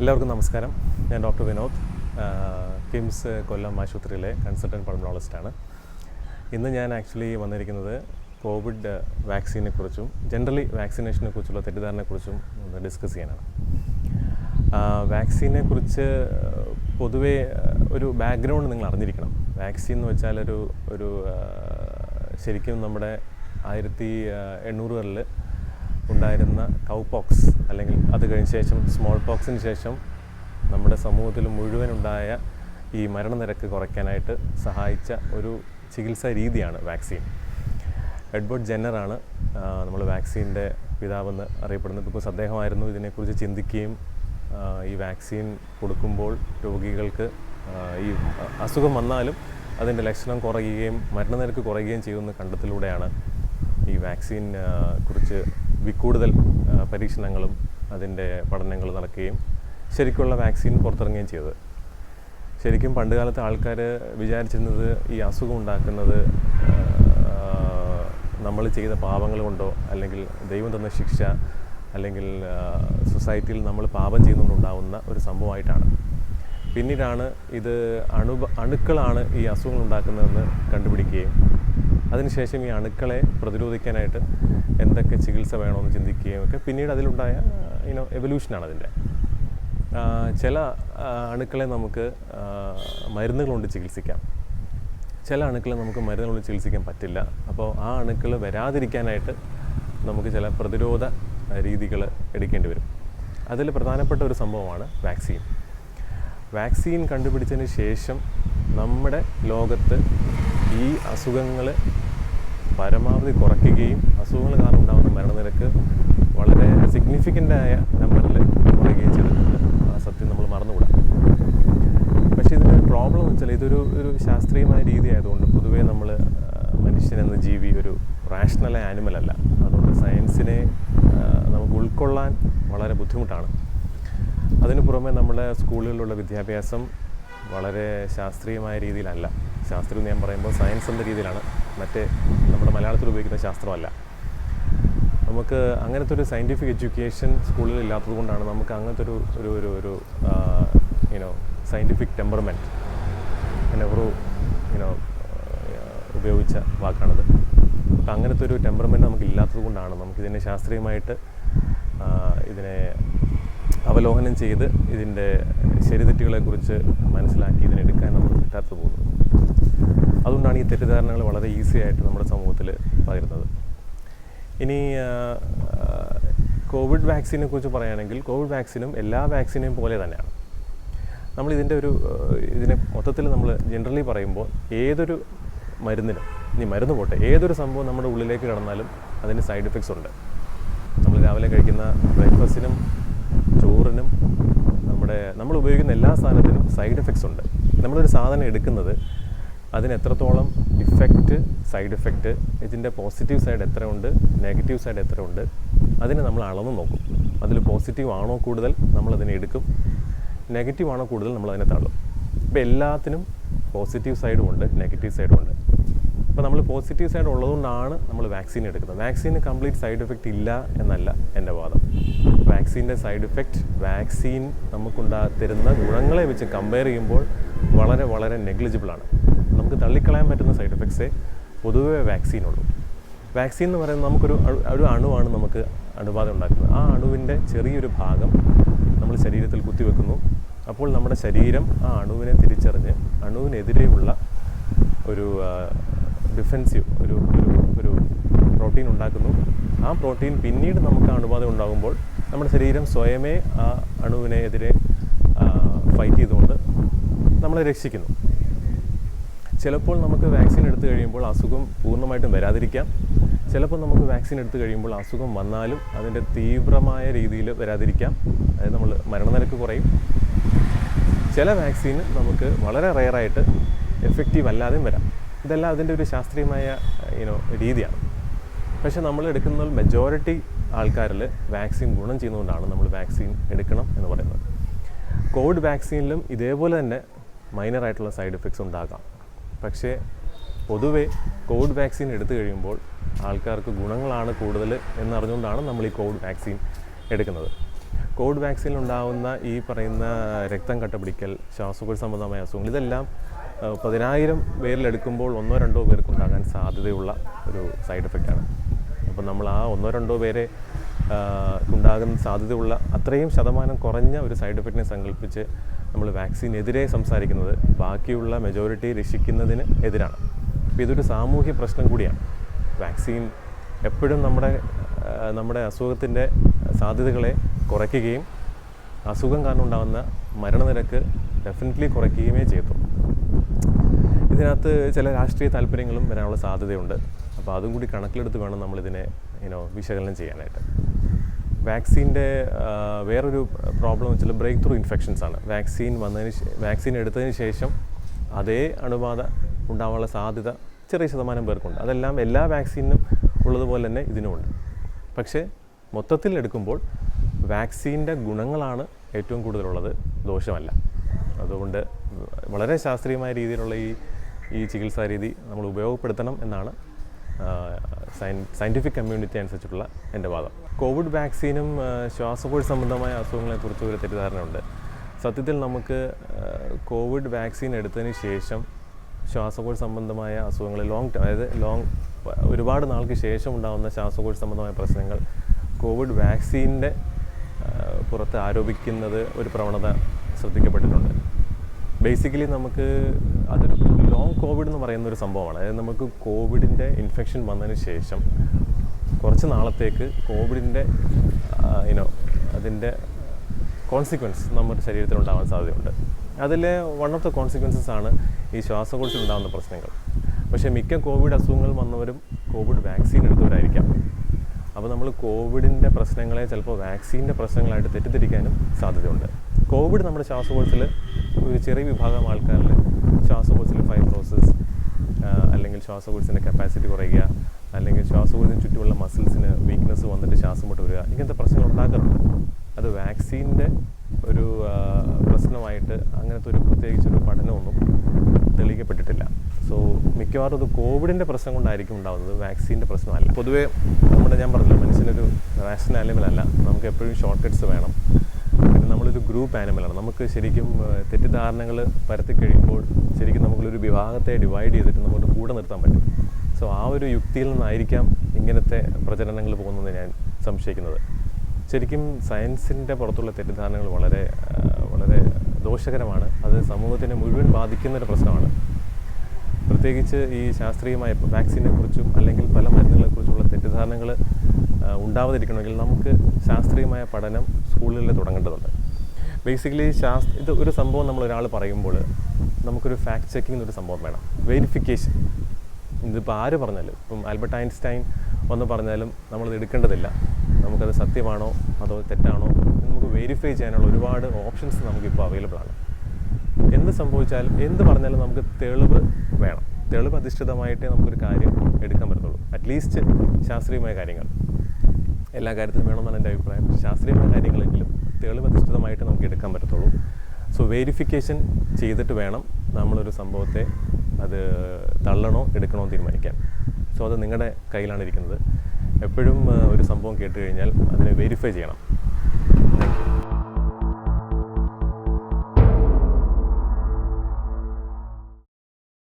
എല്ലാവർക്കും നമസ്കാരം. ഞാൻ ഡോക്ടർ വിനോദ് കിംസ് കൊല്ലം ആശുപത്രിയിലെ കൺസൾട്ടന്റ് പൾമണോളജിസ്റ്റാണ് ഇന്ന് ഞാൻ ആക്ച്വലി വന്നിരിക്കുന്നത് കോവിഡ് വാക്സിനെ കുറിച്ചും ജനറലി വാക്സിനേഷനെ കുറിച്ചുള്ള തെറ്റിദ്ധാരണയെക്കുറിച്ചും ഒന്ന് ഡിസ്കസ് ചെയ്യാനാണ്. വാക്സിനെ കുറിച്ച് പൊതുവേ ഒരു ബാക്ക്ഗ്രൗണ്ട് നിങ്ങൾ അറിഞ്ഞിരിക്കണം. വാക്സിൻ എന്ന് വെച്ചാൽ ഒരു ഒരു ശരിക്കും നമ്മുടെ ആയിരത്തി എണ്ണൂറുകളിൽ ഉണ്ടായിരുന്ന കൗ പോക്സ് അല്ലെങ്കിൽ അത് കഴിഞ്ഞ ശേഷം സ്മോൾ പോക്സിന് ശേഷം നമ്മുടെ സമൂഹത്തിൽ മുഴുവൻ ഉണ്ടായ ഈ മരണനിരക്ക് കുറയ്ക്കാനായിട്ട് സഹായിച്ച ഒരു ചികിത്സാ രീതിയാണ് വാക്സിൻ എഡ്വേർഡ് ജെന്നറാണ് നമ്മൾ വാക്സിന്റെ പിതാവെന്ന് അറിയപ്പെടുന്നത്. ബിക്കോസ് അദ്ദേഹമായിരുന്നു ഇതിനെക്കുറിച്ച് ചിന്തിക്കുകയും ഈ വാക്സിൻ കൊടുക്കുമ്പോൾ രോഗികൾക്ക് ഈ അസുഖം വന്നാലും അതിന്റെ ലക്ഷണം കുറയുകയും മരണനിരക്ക് കുറയുകയും ചെയ്യുന്ന കണ്ടെത്തലൂടെയാണ് ഈ വാക്സിൻ കുറിച്ച് കൂടുതൽ പരീക്ഷണങ്ങളും അതിന്റെ പഠനങ്ങൾ നടക്കുകയും ശരിക്കുള്ള വാക്സിൻ പുറത്തിറങ്ങുകയും ചെയ്തത്. ശരിക്കും പണ്ടുകാലത്ത് ആൾക്കാർ വിചാരിച്ചിരുന്നത് ഈ അസുഖം ഉണ്ടാക്കുന്നത് നമ്മൾ ചെയ്ത പാപങ്ങൾ കൊണ്ടോ അല്ലെങ്കിൽ ദൈവം തന്ന ശിക്ഷ അല്ലെങ്കിൽ സൊസൈറ്റിയിൽ നമ്മൾ പാപം ചെയ്യുന്നതുകൊണ്ടുണ്ടാവുന്ന ഒരു സംഭവമായിട്ടാണ്. പിന്നീടാണ് ഇത് അണു അണുക്കളാണ് ഈ അസുഖങ്ങൾ ഉണ്ടാക്കുന്നതെന്ന് കണ്ടുപിടിക്കുകയും അതിനുശേഷം ഈ അണുക്കളെ പ്രതിരോധിക്കാനായിട്ട് എന്തൊക്കെ ചികിത്സ വേണമെന്ന് ചിന്തിക്കുകയും ഒക്കെ പിന്നീട് അതിലുണ്ടായ ഇനോ എവല്യൂഷനാണ് അതിന്റെ. ചില അണുക്കളെ നമുക്ക് മരുന്നുകൾ കൊണ്ട് ചികിത്സിക്കാം. ചില അണുക്കളെ നമുക്ക് മരുന്നുകൾ കൊണ്ട് ചികിത്സിക്കാൻ പറ്റില്ല. അപ്പോൾ ആ അണുക്കൾ വരാതിരിക്കാനായിട്ട് നമുക്ക് ചില പ്രതിരോധ രീതികൾ എടുക്കേണ്ടി വരും. അതിൽ പ്രധാനപ്പെട്ട ഒരു സംഭവമാണ് വാക്സിൻ. വാക്സിൻ കണ്ടുപിടിച്ചതിന് ശേഷം നമ്മുടെ ലോകത്ത് ഈ അസുഖങ്ങൾ പരമാവധി കുറയ്ക്കുകയും അസുഖങ്ങൾ കാരണം ഉണ്ടാകുന്ന മരണനിരക്ക് വളരെ സിഗ്നിഫിക്കന്റായ നമ്പറിൽ കുറയുകയും ചെയ്തിട്ടുണ്ട്. ആ സത്യം നമ്മൾ മറന്നുകൂടാ. പക്ഷേ ഇതിന്റെ പ്രോബ്ലം എന്ന് വെച്ചാൽ ഇതൊരു ഒരു ശാസ്ത്രീയമായ രീതി ആയതുകൊണ്ട് പൊതുവേ നമ്മൾ മനുഷ്യനെന്ന ജീവി ഒരു റാഷണലായ ആനിമലല്ല അതുകൊണ്ട് സയൻസിനെ നമുക്ക് ഉൾക്കൊള്ളാൻ വളരെ ബുദ്ധിമുട്ടാണ്. അതിനു പുറമെ നമ്മുടെ സ്കൂളുകളിലുള്ള വിദ്യാഭ്യാസം വളരെ ശാസ്ത്രീയമായ രീതിയിലല്ല. ശാസ്ത്രീയം ഞാൻ പറയുമ്പോൾ സയൻസ് എന്ന രീതിയിലാണ്. മറ്റേ നമ്മുടെ മലയാളത്തിൽ ഉപയോഗിക്കുന്ന ശാസ്ത്രമല്ല. നമുക്ക് അങ്ങനത്തെ ഒരു സയന്റിഫിക് എഡ്യൂക്കേഷൻ സ്കൂളിൽ ഇല്ലാത്തത് കൊണ്ടാണ് നമുക്ക് അങ്ങനത്തെ ഒരു ഒരു ഒരു ഒരു you know scientific temperament Nehru you know ഉപയോഗിച്ച വാക്കാണത്. അപ്പം അങ്ങനത്തെ ഒരു ടെമ്പർമെന്റ് നമുക്ക് ഇല്ലാത്തത് കൊണ്ടാണ് നമുക്കിതിനെ ശാസ്ത്രീയമായിട്ട് ഇതിനെ അവലോകനം ചെയ്ത് ഇതിന്റെ ശരിതെറ്റുകളെക്കുറിച്ച് മനസ്സിലാക്കി ഇതിനെടുക്കാൻ നമുക്ക് കിട്ടാത്തത് പോകുന്നത് അതുകൊണ്ടാണ് ഈ തെറ്റിദ്ധാരണകൾ വളരെ ഈസി ആയിട്ട് നമ്മുടെ സമൂഹത്തിൽ പകരുന്നത്. ഇനി കോവിഡ് വാക്സിനെ കുറിച്ച് പറയുകയാണെങ്കിൽ കോവിഡ് വാക്സിനും എല്ലാ വാക്സിനെയും പോലെ തന്നെയാണ്. നമ്മൾ ഇതിന്റെ ഒരു ഇതിനെ മൊത്തത്തിൽ നമ്മൾ ജനറലി പറയുമ്പോൾ ഏതൊരു മരുന്നിനും ഇനി മരുന്ന് പോട്ടെ ഏതൊരു സംഭവം നമ്മുടെ ഉള്ളിലേക്ക് കടന്നാലും അതിന് സൈഡ് എഫക്ട്സ് ഉണ്ട്. നമ്മൾ രാവിലെ കഴിക്കുന്ന ബ്രേക്ക്ഫാസ്റ്റിനും ചോറിനും നമ്മുടെ നമ്മൾ ഉപയോഗിക്കുന്ന എല്ലാ സാധനത്തിനും സൈഡ് എഫക്ട്സ് ഉണ്ട്. നമ്മളൊരു സാധനം എടുക്കുന്നത് അതിന് എത്രത്തോളം ഇഫക്റ്റ് സൈഡ് എഫക്റ്റ് ഇതിന്റെ പോസിറ്റീവ് സൈഡ് എത്ര ഉണ്ട് നെഗറ്റീവ് സൈഡ് എത്ര ഉണ്ട് അതിനെ നമ്മൾ അളന്ന് നോക്കും. അതിൽ പോസിറ്റീവ് ആണോ കൂടുതൽ നമ്മളതിനെ എടുക്കും നെഗറ്റീവ് ആണോ കൂടുതൽ നമ്മളതിനെ തള്ളും. ഇപ്പോൾ എല്ലാത്തിനും പോസിറ്റീവ് സൈഡും ഉണ്ട് നെഗറ്റീവ് സൈഡും ഉണ്ട്. അപ്പോൾ നമ്മൾ പോസിറ്റീവ് സൈഡ് ഉള്ളതുകൊണ്ടാണ് നമ്മൾ വാക്സിൻ എടുക്കുന്നത്. വാക്സിന് കംപ്ലീറ്റ് സൈഡ് എഫക്റ്റ് ഇല്ല എന്നല്ല എന്റെ വാദം. വാക്സിന്റെ സൈഡ് എഫക്റ്റ് വാക്സിൻ നമുക്കുണ്ടാ തരുന്ന ഗുണങ്ങളെ വെച്ച് കമ്പയർ ചെയ്യുമ്പോൾ വളരെ വളരെ നെഗ്ലിജിബിളാണ് നമുക്ക് തള്ളിക്കളയാൻ പറ്റുന്ന സൈഡ് എഫക്ട്സേ പൊതുവേ വാക്സിനുള്ളൂ വാക്സിൻ എന്ന് പറയുന്നത് നമുക്കൊരു ഒരു അണുവാണ് നമുക്ക് അണുബാധ ഉണ്ടാക്കുന്നത്. ആ അണുവിന്റെ ചെറിയൊരു ഭാഗം നമ്മൾ ശരീരത്തിൽ കുത്തിവെക്കുന്നു. അപ്പോൾ നമ്മുടെ ശരീരം ആ അണുവിനെ തിരിച്ചറിഞ്ഞ് അണുവിനെതിരെയുള്ള ഒരു ഡിഫെൻസീവ് ഒരു ഒരു ഒരു പ്രോട്ടീൻ ഉണ്ടാക്കുന്നു. ആ പ്രോട്ടീൻ പിന്നീട് നമുക്ക് അണുബാധ ഉണ്ടാകുമ്പോൾ നമ്മുടെ ശരീരം സ്വയമേ ആ അണുവിനെ എതിരെ ഫൈറ്റ് ചെയ്തുകൊണ്ട് നമ്മളെ രക്ഷിക്കുന്നു. ചിലപ്പോൾ നമുക്ക് വാക്സിൻ എടുത്തു കഴിയുമ്പോൾ അസുഖം പൂർണമായിട്ടും വരാതിരിക്കാം. ചിലപ്പോൾ നമുക്ക് വാക്സിൻ എടുത്തു കഴിയുമ്പോൾ അസുഖം വന്നാലും അതിന്റെ തീവ്രമായ രീതിയിൽ വരാതിരിക്കാം. അതായത് നമ്മൾ മരണനിരക്ക് കുറയും. ചില വാക്സിൻ നമുക്ക് വളരെ റയറായിട്ട് എഫക്റ്റീവ് അല്ലാതെയും വരാം. ഇതെല്ലാം അതിന്റെ ഒരു ശാസ്ത്രീയമായ ഇനോ രീതിയാണ്. പക്ഷേ നമ്മൾ എടുക്കുന്ന മെജോറിറ്റി ആൾക്കാരിൽ വാക്സിൻ ഗുണം ചെയ്യുന്നതുകൊണ്ടാണ് നമ്മൾ വാക്സിൻ എടുക്കണം എന്ന് പറയുന്നത്. കോവിഡ് വാക്സിനിലും ഇതേപോലെ തന്നെ മൈനർ ആയിട്ടുള്ള സൈഡ് എഫക്ട്സ് ഉണ്ടാകാം. പക്ഷേ പൊതുവേ കോവിഡ് വാക്സിൻ എടുത്തു കഴിയുമ്പോൾ ആൾക്കാർക്ക് ഗുണങ്ങളാണ് കൂടുതൽ എന്നറിഞ്ഞുകൊണ്ടാണ് നമ്മൾ ഈ കോവിഡ് വാക്സിൻ എടുക്കുന്നത്. കോവിഡ് വാക്സിനിൽ ഉണ്ടാകുന്ന ഈ പറയുന്ന രക്തം കട്ടപിടിക്കൽ ശ്വാസകോശ സംബന്ധമായ അസുഖങ്ങൾ ഇതെല്ലാം പതിനായിരം പേരിലെടുക്കുമ്പോൾ ഒന്നോ രണ്ടോ പേർക്ക് ഉണ്ടാകാൻ സാധ്യതയുള്ള ഒരു സൈഡ് എഫക്റ്റാണ്. അപ്പോൾ നമ്മൾ ആ ഒന്നോ രണ്ടോ പേരെ ഉണ്ടാകുന്ന സാധ്യതയുള്ള അത്രയും ശതമാനം കുറഞ്ഞ ഒരു സൈഡ് എഫക്റ്റിനെ സങ്കല്പിച്ച് നമ്മൾ വാക്സിനെതിരെ സംസാരിക്കുന്നത് ബാക്കിയുള്ള മെജോറിറ്റി രക്ഷിക്കുന്നതിന് എതിരാണ്. അപ്പോൾ ഇതൊരു സാമൂഹ്യ പ്രശ്നം കൂടിയാണ്. വാക്സിൻ എപ്പോഴും നമ്മുടെ നമ്മുടെ അസുഖത്തിന്റെ സാധ്യതകളെ കുറയ്ക്കുകയും അസുഖം കാരണം ഉണ്ടാകുന്ന മരണനിരക്ക് ഡെഫിനറ്റ്ലി കുറയ്ക്കുകയുമേ ചെയ്യത്തുള്ളൂ. ഇതിനകത്ത് ചില രാഷ്ട്രീയ താല്പര്യങ്ങളും വരാനുള്ള സാധ്യതയുണ്ട്. അപ്പോൾ അതും കൂടി കണക്കിലെടുത്ത് വേണം നമ്മളിതിനെ ഇനോ വിശകലനം ചെയ്യാനായിട്ട്. വാക്സിന്റെ വേറൊരു പ്രോബ്ലം വെച്ചാൽ ബ്രേക്ക് ത്രൂ ഇൻഫെക്ഷൻസ് ആണ്. വാക്സിൻ വന്നതിന് വാക്സിൻ എടുത്തതിന് ശേഷം അതേ അണുബാധ ഉണ്ടാവാനുള്ള സാധ്യത ചെറിയ ശതമാനം പേർക്കുണ്ട്. അതെല്ലാം എല്ലാ വാക്സിനും ഉള്ളതുപോലെ തന്നെ ഇതിനുമുണ്ട് പക്ഷേ മൊത്തത്തിൽ എടുക്കുമ്പോൾ വാക്സിന്റെ ഗുണങ്ങളാണ് ഏറ്റവും കൂടുതലുള്ളത്. ദോഷമല്ല. അതുകൊണ്ട് വളരെ ശാസ്ത്രീയമായ രീതിയിലുള്ള ഈ ഈ ചികിത്സാ രീതി നമ്മൾ ഉപയോഗപ്പെടുത്തണം എന്നാണ് സയന്റിഫിക് കമ്മ്യൂണിറ്റി അനുസരിച്ചിട്ടുള്ള എന്റെ വാദം. കോവിഡ് വാക്സിനും ശ്വാസകോഴ് സംബന്ധമായ അസുഖങ്ങളെക്കുറിച്ച് ഒരു തെറ്റിദ്ധാരണയുണ്ട്. സത്യത്തിൽ നമുക്ക് കോവിഡ് വാക്സിൻ എടുത്തതിന് ശേഷം ശ്വാസകോശ സംബന്ധമായ അസുഖങ്ങൾ ലോങ് ടൈം അതായത് ലോങ് ഒരുപാട് നാൾക്ക് ശേഷം ഉണ്ടാകുന്ന ശ്വാസകോശ സംബന്ധമായ പ്രശ്നങ്ങൾ കോവിഡ് വാക്സിന്റെ പുറത്ത് ആരോപിക്കുന്നത് ഒരു പ്രവണത ശ്രദ്ധിക്കപ്പെട്ടിട്ടുണ്ട്. ബേസിക്കലി നമുക്ക് അതൊരു ലോങ് കോവിഡ് എന്ന് പറയുന്ന ഒരു സംഭവമാണ്. അതായത് നമുക്ക് കോവിഡിന്റെ ഇൻഫെക്ഷൻ വന്നതിന് ശേഷം കുറച്ച് നാളത്തേക്ക് കോവിഡിന്റെ ഇനോ അതിന്റെ കോൺസിക്വൻസ് നമ്മുടെ ശരീരത്തിൽ ഉണ്ടാവാൻ സാധ്യതയുണ്ട്. അതിൽ വൺ ഓഫ് ദ കോൺസിക്വൻസസ് ആണ് ഈ ശ്വാസകോശത്തിൽ ഉണ്ടാകുന്ന പ്രശ്നങ്ങൾ. പക്ഷേ മിക്ക കോവിഡ് അസുഖങ്ങൾ വന്നവരും കോവിഡ് വാക്സിൻ എടുത്തവരായിരിക്കാം. അപ്പോൾ നമ്മൾ കോവിഡിന്റെ പ്രശ്നങ്ങളെ ചിലപ്പോൾ വാക്സിന്റെ പ്രശ്നങ്ങളായിട്ട് തെറ്റിദ്ധരിക്കാനും സാധ്യതയുണ്ട്. കോവിഡ് നമ്മുടെ ശ്വാസകോശത്തിൽ ഒരു ചെറിയ വിഭാഗം ആൾക്കാരിൽ ശ്വാസകോശത്തിൽ ഫൈബ്രോസിസ് അല്ലെങ്കിൽ ശ്വാസകോശത്തിന്റെ കപ്പാസിറ്റി കുറയുക അല്ലെങ്കിൽ ശ്വാസകോശത്തിന് ചുറ്റുമുള്ള മസിൽസിന് വീക്ക്നെസ് വന്നിട്ട് ശ്വാസം മുട്ട് വരിക ഇങ്ങനത്തെ പ്രശ്നങ്ങൾ ഉണ്ടാക്കാറുണ്ട്. അത് വാക്സിന്റെ ഒരു പ്രശ്നമായിട്ട് അങ്ങനത്തെ ഒരു പ്രത്യേകിച്ചൊരു പഠനമൊന്നും തെളിയിക്കപ്പെട്ടിട്ടില്ല. സോ മിക്കവാറും അത് കോവിഡിന്റെ പ്രശ്നം കൊണ്ടായിരിക്കും ഉണ്ടാകുന്നത് വാക്സിന്റെ പ്രശ്നമല്ല. പൊതുവേ നമ്മുടെ ഞാൻ പറഞ്ഞില്ല മനുഷ്യനൊരു ആനിമലല്ല നമുക്ക് എപ്പോഴും ഷോർട്ട് കട്ട്സ് വേണം. പിന്നെ നമ്മളൊരു ഗ്രൂപ്പ് ആനിമലാണ് നമുക്ക് ശരിക്കും തെറ്റിദ്ധാരണകൾ പരത്തി കഴിയുമ്പോൾ ശരിക്കും നമുക്കൊരു വിഭാഗത്തെ ഡിവൈഡ് ചെയ്തിട്ട് നമുക്ക് കൂടെ നിർത്താൻ പറ്റും. സോ ആ ഒരു യുക്തിയിൽ നിന്നായിരിക്കാം ഇങ്ങനത്തെ പ്രചരണങ്ങൾ പോകുന്നതെന്ന് ഞാൻ സംശയിക്കുന്നത്. ശരിക്കും സയൻസിന്റെ പുറത്തുള്ള തെറ്റിദ്ധാരണകൾ വളരെ വളരെ ദോഷകരമാണ്. അത് സമൂഹത്തിനെ മുഴുവൻ ബാധിക്കുന്ന ഒരു പ്രശ്നമാണ്. പ്രത്യേകിച്ച് ഈ ശാസ്ത്രീയമായ വാക്സിനെ കുറിച്ചും അല്ലെങ്കിൽ പല മരുന്നുകളെക്കുറിച്ചുള്ള തെറ്റിദ്ധാരണകൾ ഉണ്ടാവാതിരിക്കണമെങ്കിൽ നമുക്ക് ശാസ്ത്രീയമായ പഠനം സ്കൂളുകളിൽ തുടങ്ങേണ്ടതുണ്ട്. ബേസിക്കലി ശാസ്ത്ര ഇത് ഒരു സംഭവം നമ്മൾ ഒരാൾ പറയുമ്പോൾ നമുക്കൊരു ഫാക്ട് ചെക്കിംഗ് എന്നൊരു സംഭവം വേണം. വെരിഫിക്കേഷൻ ഇതിപ്പോൾ ആര് പറഞ്ഞാലും ഇപ്പം ആൽബർട്ട് ഐൻസ്റ്റൈൻ വന്ന് പറഞ്ഞാലും നമ്മളത് എടുക്കേണ്ടതില്ല. നമുക്കത് സത്യമാണോ അതോ തെറ്റാണോ നമുക്ക് വെരിഫൈ ചെയ്യാനുള്ള ഒരുപാട് ഓപ്ഷൻസ് നമുക്കിപ്പോൾ അവൈലബിൾ ആണ്. എന്ത് സംഭവിച്ചാലും എന്ത് പറഞ്ഞാലും നമുക്ക് തെളിവ് വേണം. തെളിവ് അധിഷ്ഠിതമായിട്ടേ നമുക്കൊരു കാര്യം എടുക്കാൻ പറ്റത്തുള്ളൂ. അറ്റ്ലീസ്റ്റ് ശാസ്ത്രീയമായ കാര്യങ്ങൾ. എല്ലാ കാര്യത്തിലും വേണമെന്നാണ് എന്റെ അഭിപ്രായം. ശാസ്ത്രീയമായ കാര്യങ്ങളെങ്കിലും തെളിവ് അധിഷ്ഠിതമായിട്ട് നമുക്ക് എടുക്കാൻ പറ്റത്തുള്ളൂ. സോ വെരിഫിക്കേഷൻ ചെയ്തിട്ട് വേണം നമ്മളൊരു സംഭവത്തെ അത് തള്ളണോ എടുക്കണോ തീരുമാനിക്കാൻ. സോ അത് നിങ്ങളുടെ കയ്യിലാണ് ഇരിക്കുന്നത്. എപ്പോഴും ഒരു സംഭവം കേട്ട് കഴിഞ്ഞാൽ അതിനെ വെരിഫൈ ചെയ്യണം.